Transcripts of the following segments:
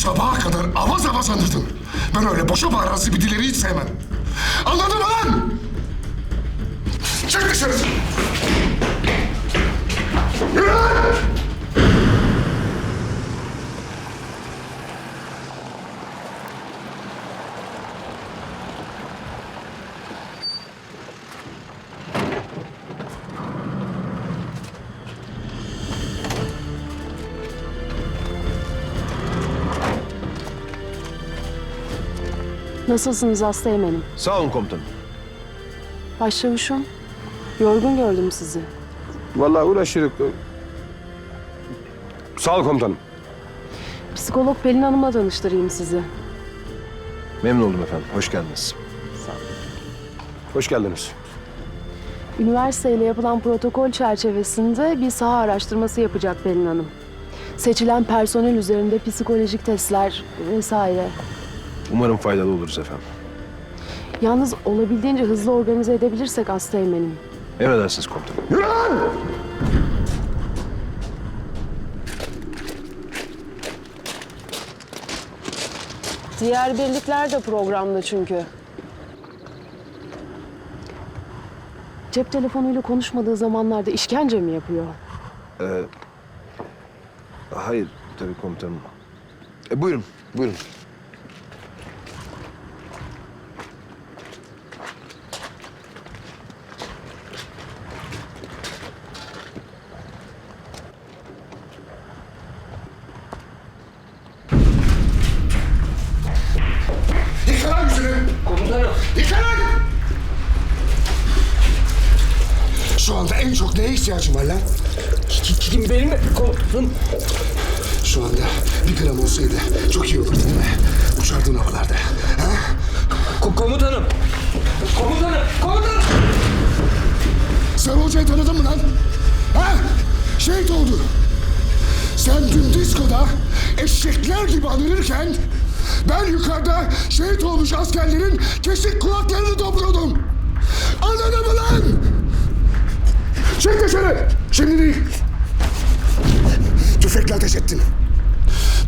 sabaha kadar avaz avaz anırdın. Ben öyle boşa bağıran zibidileri hiç sevmem. Anladın mı lan? Çık dışarı! Yürü! Nasılsınız hasta eminim. Sağ olun komutanım. Başçavuşum, yorgun gördüm sizi. Vallahi uğraşırız. Sağ ol komutanım. Psikolog Pelin Hanım'la tanıştırayım sizi. Memnun oldum efendim. Hoş geldiniz. Hoş geldiniz. Üniversiteyle yapılan protokol çerçevesinde bir saha araştırması yapacak Pelin Hanım. Seçilen personel üzerinde psikolojik testler vesaire. Umarım faydalı oluruz efendim. Yalnız olabildiğince hızlı organize edebilirsek hasta eminim. Emredersiniz komutanım. Yürü lan! Diğer birlikler de programda çünkü. Cep telefonuyla konuşmadığı zamanlarda işkence mi yapıyor? Hayır tabii komutanım. E, buyurun, buyurun. Yıka lan yüzünü! Komutanım. Yıka lan! Şu anda en çok neye ihtiyacım var lan? Kim benim mi? Komutanım. Şu anda bir gram olsaydı çok iyi olurdu değil mi? Uçardın havalarda. Ha? Ko- komutanım. Komutanım. Komutanım. Sen hocayı tanıdın mı lan? Ha? Şehit oldu. Sen dün diskoda eşekler gibi anırırken ben yukarıda şehit olmuş askerlerin kesik kulaklarını dobrudum. Anladın mı lan? Çık dışarı. Şimdi değil. Tüfekle ateş ettin.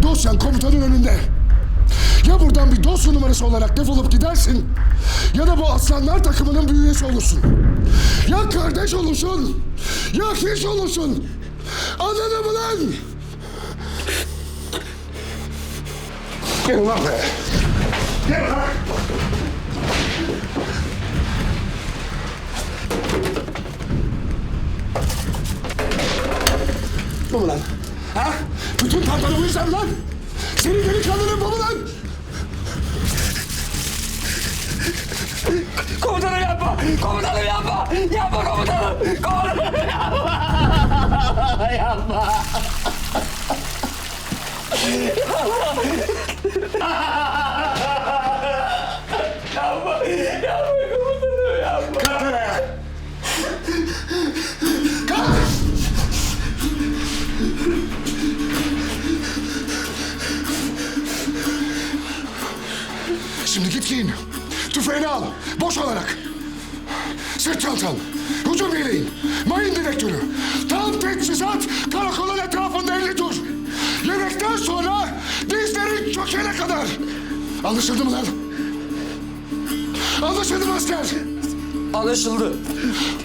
Dosyan komutanın önünde. Ya buradan bir dosya numarası olarak defolup gidersin ya da bu aslanlar takımının bir üyesi olursun. Ya kardeş olursun ya hiç olursun. Anladın mı lan? Gel lan be. Gel lan. Bu mu lan? Ha? Bütün pantolonu bu yüzden lan? Senin delikanlının bu mu lan? Komutanım yapma. Komutanım yapma. Yapma komutanım. Komutanım yapma. yapma. Yapma. Giyin. Tüfeğini al. Boş olarak. Sırt çantan. Hücum yeleğin. Mayın direktörü. Tam teçhizat karakolun etrafında elli tur. Yemekten sonra dizlerin çökene kadar. Anlaşıldı mı lan? Anlaşıldı mı asker? Anlaşıldı.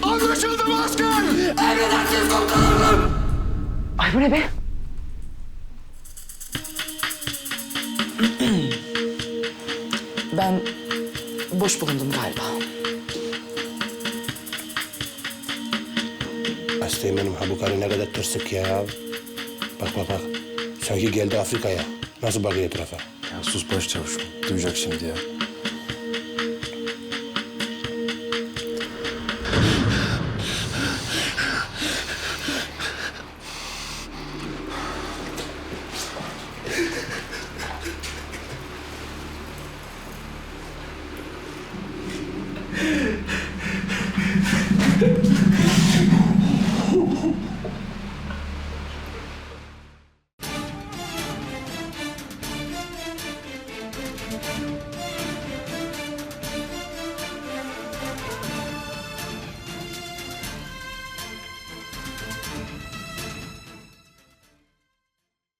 Anlaşıldı mı asker? Emredersiniz komutanım. Ay bu ne be? Ben boş bulundum galiba. Hastayım benim ha bu karı ne kadar tırsık ya. Bak bak bak. Sanki geldi Afrika'ya. Nasıl bakıyor etrafa? Ya sus başçavuşum. Duyacak şimdi ya.